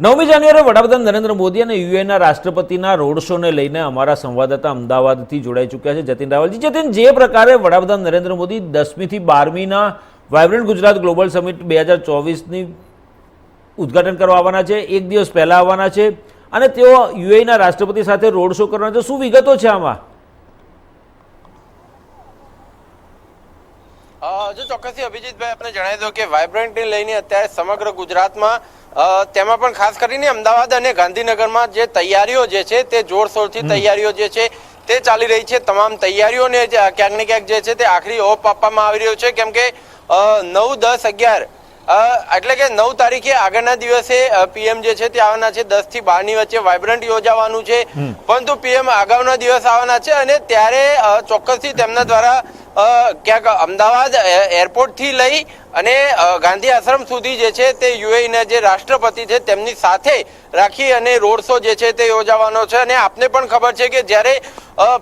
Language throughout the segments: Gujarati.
નવમી જાન્યુઆરીએ વડાપ્રધાન નરેન્દ્ર મોદી અને યુએના રાષ્ટ્રપતિના રોડ શોને લઈને અમારા સંવાદદાતા અમદાવાદથી જોડાઈ ચૂક્યા છે. જતીન રાવલજી, જતીન, જે પ્રકારે વડાપ્રધાન નરેન્દ્ર મોદી દસમીથી બારમીના વાયબ્રન્ટ ગુજરાત ગ્લોબલ સમિટ બે હજાર ચોવીસની ઉદ્ઘાટન કરવા આવવાના છે, એક દિવસ પહેલા આવવાના છે અને તેઓ યુએના રાષ્ટ્રપતિ સાથે રોડ શો કરવાના છે. શું વિગતો છે આમાં? જો ચોક્કસથી અભિજીતભાઈ, આપણે જણાવી દો કે વાઇબ્રન્ટને લઈને અત્યારે સમગ્ર ગુજરાતમાં તેમાં પણ ખાસ કરીને અમદાવાદ અને ગાંધીનગરમાં જે તૈયારીઓ જે છે તે જોરશોરથી તૈયારીઓ જે છે તે ચાલી રહી છે. તમામ તૈયારીઓને ક્યાંક ને ક્યાંક જે છે તે આખરી ઓપ આપવામાં આવી રહ્યો છે. કેમ કે નવ દસ અગિયાર એટલે કે નવ તારીખે આગળના દિવસે પીએમ જે છે તે આવવાના છે દસથી બારની વચ્ચે વાઇબ્રન્ટ યોજાવાનું છે. પરંતુ પીએમ અગાઉના દિવસ આવવાના છે અને ત્યારે ચોક્કસથી તેમના દ્વારા ક્યાંક અમદાવાદ એરપોર્ટથી એરપોર્ટથી લઈ અને ગાંધી આશ્રમ સુધી જે છે તે યુએઈના જે રાષ્ટ્રપતિ છે તેમની સાથે રાખી અને રોડ શો જે છે તે યોજાવાનો છે. અને આપને પણ ખબર છે કે જ્યારે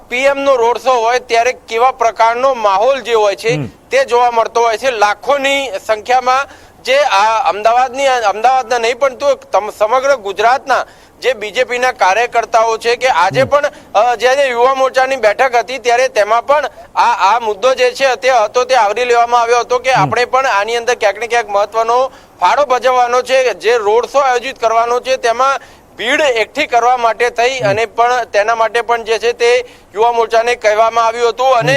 પીએમ નો રોડ શો હોય ત્યારે કેવા પ્રકારનો માહોલ જે હોય છે તે જોવા મળતો હોય છે. લાખોની સંખ્યામાં જે આ અમદાવાદની અમદાવાદના નહીં પણ તો સમગ્ર ગુજરાતના જે બીજેપીના કાર્યકર્તાઓ છે કે આજે પણ જ્યારે યુવા મોરચાની બેઠક હતી ત્યારે તેમાં પણ આ આ મુદ્દો જે છે તે હતો તે આવરી લેવામાં આવ્યો હતો કે આપણે પણ આની અંદર ક્યાંક ને ક્યાંક મહત્વનો ફાળો ભજવવાનો છે જે રોડ શો આયોજિત કરવાનો છે તેમાં ભીડ એકઠી કરવા માટે થઈ અને પણ તેના માટે પણ જે છે તે યુવા મોરચાને કહેવામાં આવ્યું હતું અને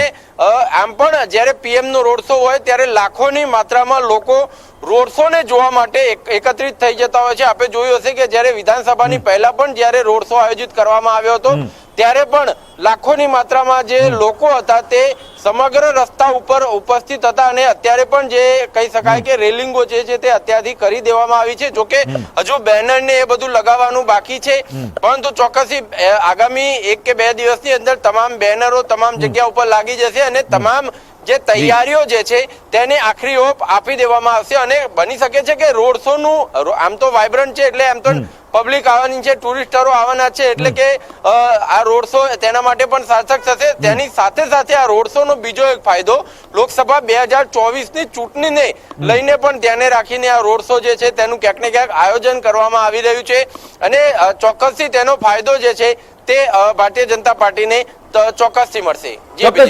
આમ પણ જ્યારે પીએમ નો રોડ શો હોય ત્યારે લાખોની માત્રામાં લોકો રોડ શો ને જોવા માટે એકત્રિત થઈ જતા હોય છે. આપણે જોયું હશે કે જ્યારે વિધાનસભાની પહેલા પણ જ્યારે રોડ શો આયોજિત કરવામાં આવ્યો હતો ત્યારે પણ લાખોની માત્રામાં જે લોકો હતા તે સમગ્ર રસ્તા ઉપર ઉપસ્થિત હતા અને અત્યારે પણ જે કહી શકાય કે રેલિંગો જે છે તે અત્યારથી કરી દેવામાં આવી છે. જોકે હજુ બેનર ને એ બધું લગાવવાનું બાકી છે. પરંતુ ચોક્કસી આગામી એક કે બે દિવસની અંદર તમામ બેનરો તમામ જગ્યા ઉપર લાગી જશે અને તમામ જે તૈયારીઓ જે છે તેને આખરી ઓપ આપી દેવામાં આવશે અને બની શકે છે કે રોડ શો નું આમ તો વાઇબ્રન્ટ છે એટલે આમ તો પબ્લિક આવવાની છે ટુરિસ્ટરો આવવાના છે એટલે કે આ રોડ શો તેના માટે પણ સાર્થક થશે. તેની સાથે સાથે આ રોડ શો નો બીજો એક ફાયદો લોકસભા બે હજાર ચોવીસની ચૂંટણીને લઈને પણ ધ્યાને રાખીને આ રોડ શો જે છે તેનું ક્યાંક ને ક્યાંક આયોજન કરવામાં આવી રહ્યું છે. અને ચોક્કસથી તેનો ફાયદો જે છે તે ભારતીય જનતા પાર્ટીને ચોક્કસથી મળશે.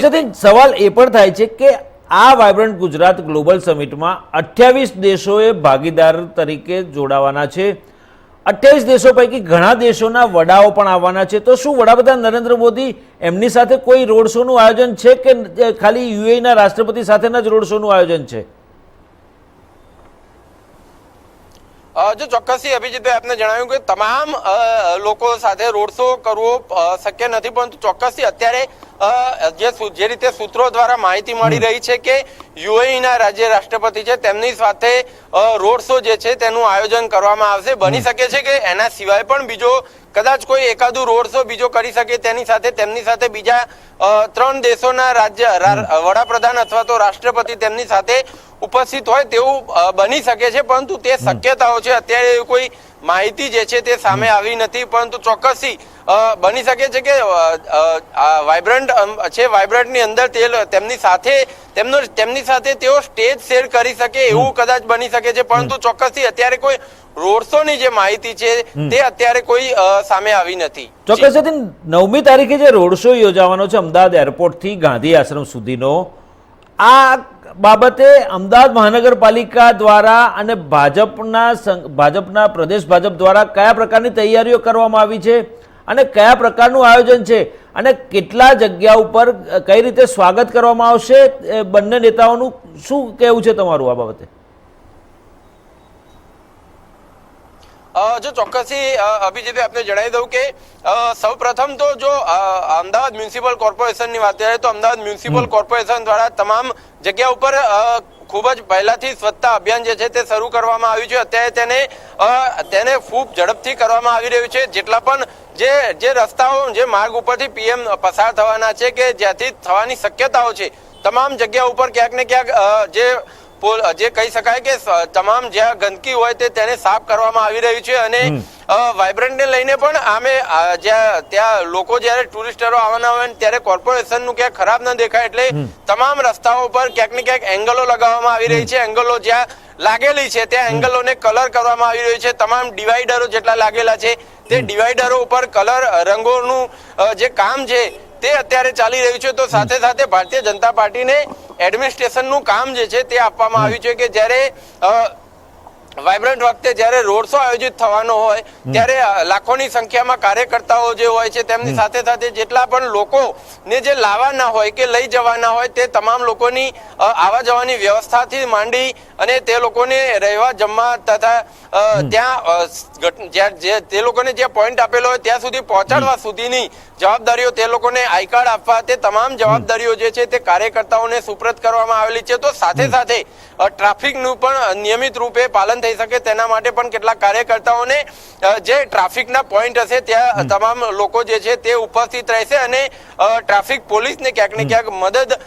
જતીન, સવાલ એ પણ થાય છે કે આ વાયબ્રન્ટ ગુજરાત ગ્લોબલ સમિટમાં અઠ્યાવીસ દેશોએ ભાગીદાર તરીકે જોડાવાના છે. અઠ્યાવીસ દેશો પૈકી ઘણા દેશોના વડાઓ પણ આવવાના છે. તો શું વડાપ્રધાન નરેન્દ્ર મોદી એમની સાથે કોઈ રોડ શોનું આયોજન છે કે ખાલી યુએના રાષ્ટ્રપતિ સાથેના જ રોડ શોનું આયોજન છે? જો ચોક્કસથી અભિજીતભાઈ આપને જણાવ્યું કે તમામ લોકો સાથે રોડ શો કરવો શક્ય નથી, પરંતુ ચોક્કસથી અત્યારે જે જે રીતે સૂત્રો દ્વારા માહિતી મળી રહી છે કે યુએઈના રાજ્ય રાષ્ટ્રપતિ છે તેમની સાથે રોડ શો જે છે તેનું આયોજન કરવામાં આવશે. બની શકે છે કે એના સિવાય પણ બીજો કદાચ કોઈ એકાદું રોડ શો બીજો કરી શકે તેની સાથે તેમની સાથે બીજા ત્રણ દેશોના રાજ્ય વડાપ્રધાન અથવા તો રાષ્ટ્રપતિ તેમની સાથે ઉપસ્થિત હોય તેવું બની શકે છે. પરંતુ તે શક્યતાઓ છે. અત્યારે કોઈ માહિતી જે છે તે સામે આવી નથી પરંતુ ચોક્કસથી બની શકે છે કે વાઇબ્રન્ટ છે વાઇબ્રન્ટની અંદર તે તેમની સાથે તેમનો તેમની સાથે તેઓ સ્ટેજ શેર કરી શકે એવું કદાચ બની શકે છે પરંતુ ચોક્કસથી અત્યારે કોઈ રોડ શો ની જે માહિતી છે તે અત્યારે કોઈ સામે આવી નથી. ચોક્કસ નવમી તારીખે જે રોડ શો યોજાવાનો છે અમદાવાદ એરપોર્ટથી ગાંધી આશ્રમ સુધીનો આ બાબતે અમદાવાદ મહાનગરપાલિકા દ્વારા અને ભાજપના ભાજપના પ્રદેશ ભાજપ દ્વારા કયા પ્રકારની તૈયારીઓ કરવામાં આવી છે અને કયા પ્રકારનું આયોજન છે અને કેટલા જગ્યા ઉપર કઈ રીતે સ્વાગત કરવામાં આવશે બંને નેતાઓનું શું કહેવું છે તમારું આ બાબતે? જો ચોક્કસથી અભિજીતે આપને જણાવી દઉં કે સૌપ્રથમ તો જો અમદાવાદ મ્યુનિસિપલ કોર્પોરેશનની વાત કરીએ તો અમદાવાદ મ્યુનિસિપલ કોર્પોરેશન દ્વારા તમામ જગ્યા ઉપર ખૂબ જ પહેલાથી સ્વચ્છતા અભિયાન જે છે તે શરૂ કરવામાં આવ્યું છે. અત્યારે તેને તેને ખૂબ ઝડપથી કરવામાં આવી રહ્યું છે. જેટલા પણ જે જે રસ્તાઓ જે માર્ગ ઉપરથી પીએમ પસાર થવાના છે કે જ્યાંથી થવાની શક્યતાઓ છે તમામ જગ્યા ઉપર ક્યાંક ને ક્યાંક જે જે કહી શકાય કે તમામ જ્યાં ગંદકી હોય તે તેને સાફ કરવામાં આવી રહ્યું છે અને વાઇબ્રન્ટ ને લઈને પણ આમે જ્યાં ત્યાં લોકો જ્યારે ટુરિસ્ટરો આવવાના હોય ત્યારે કોર્પોરેશનનું ક્યાંક ખરાબ ન દેખાય એટલે તમામ રસ્તાઓ પર ક્યાંક ને ક્યાંક એંગલો લગાવવામાં આવી રહી છે. એંગલો જ્યાં લાગેલી છે ત્યાં એંગલોને કલર કરવામાં આવી રહ્યો છે. તમામ ડિવાઈડરો જેટલા લાગેલા છે તે ડિવાઈડરો ઉપર કલર રંગોનું જે કામ છે તે અત્યારે ચાલી રહ્યું છે. તો સાથે સાથે ભારતીય જનતા પાર્ટીને એડમિનિસ્ટ્રેશનનું કામ જે છે તે આપવામાં આવ્યું છે કે જ્યારે વાઇબ્રન્ટ વખતે જ્યારે રોડ શો આયોજિત થવાનો હોય ત્યારે લાખોની સંખ્યામાં કાર્યકર્તાઓ જે હોય છે તેમની સાથે સાથે જેટલા પણ લોકો ને જે લાવવાના હોય કે લઈ જવાના હોય તે તમામ લોકોની આવા આવવા જવાની વ્યવસ્થાથી માંડી અને તે લોકોને રહેવા જમવા તથા ત્યાં જે તે લોકોને જે પોઈન્ટ આપેલો હોય ત્યાં સુધી પહોંચાડવા સુધીની જવાબદારીઓ તે લોકોને આઈ કાર્ડ આપવા તે તમામ જવાબદારીઓ જે છે તે કાર્યકર્તાઓને સુપ્રત કરવામાં આવેલી છે. તો સાથે સાથે ટ્રાફિકનું પણ નિયમિત રૂપે પાલન થઈ શકે તેના માટે પણ કેટલાક કાર્યકર્તાઓને જે ટ્રાફિકના પોઈન્ટ હશે ત્યાં તમામ લોકો જે છે તે ઉપસ્થિત રહેશે અને ટ્રાફિક પોલીસને ક્યાંક ને ક્યાંક મદદ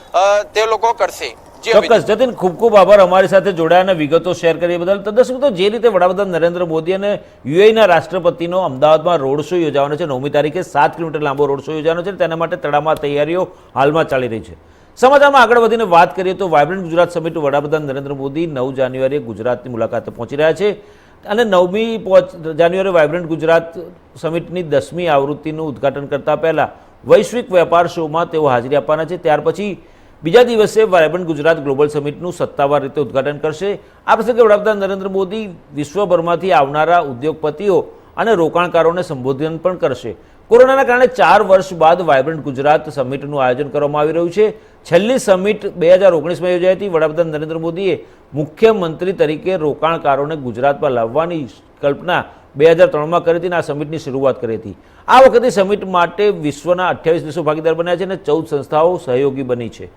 તે લોકો કરશે. ચોક્કસ જતીન ખૂબ ખૂબ આભાર અમારી સાથે જોડાયા અને વિગતો શેર કરી બદલ. તો દર્શક મિત્રો, જે રીતે વડાપ્રધાન નરેન્દ્ર મોદી અને યુએઈના રાષ્ટ્રપતિનો અમદાવાદમાં રોડ શો યોજાવાનો છે નવમી તારીખે સાત કિલોમીટર લાંબો રોડ શો યોજાવાનો છે તેના માટે તડામાર તૈયારીઓ હાલમાં ચાલી રહી છે. સમાચારમાં આગળ વધીને વાત કરીએ તો વાયબ્રન્ટ ગુજરાત સમિટ વડાપ્રધાન નરેન્દ્ર મોદી નવ જાન્યુઆરીએ ગુજરાતની મુલાકાતે પહોંચી રહ્યા છે અને નવમી પહોંચ જાન્યુઆરી વાયબ્રન્ટ ગુજરાત સમિટની દસમી આવૃત્તિનું ઉદ્ઘાટન કરતા પહેલા વૈશ્વિક વેપાર શોમાં તેઓ હાજરી આપવાના છે. ત્યાર પછી બીજા દિવસે વાયબ્રન્ટ ગુજરાત ગ્લોબલ સમિટનું સત્તાવાર રીતે ઉદ્ઘાટન કરશે. આ પ્રસંગે વડાપ્રધાન નરેન્દ્ર મોદી વિશ્વભરમાંથી આવનારા ઉદ્યોગપતિઓ અને રોકાણકારોને સંબોધન પણ કરશે. કોરોનાના કારણે ચાર વર્ષ બાદ વાયબ્રન્ટ ગુજરાત સમિટનું આયોજન કરવામાં આવી રહ્યું છે. છેલ્લી સમિટ બે હજાર ઓગણીસમાં યોજાઈ હતી. વડાપ્રધાન નરેન્દ્ર મોદીએ મુખ્યમંત્રી તરીકે રોકાણકારોને ગુજરાતમાં લાવવાની કલ્પના બે હજાર ત્રણમાં કરી હતી અને આ સમિટની શરૂઆત કરી હતી. આ વખતે સમિટ માટે વિશ્વના અઠ્યાવીસ દેશો ભાગીદાર બન્યા છે અને ચૌદ સંસ્થાઓ સહયોગી બની છે.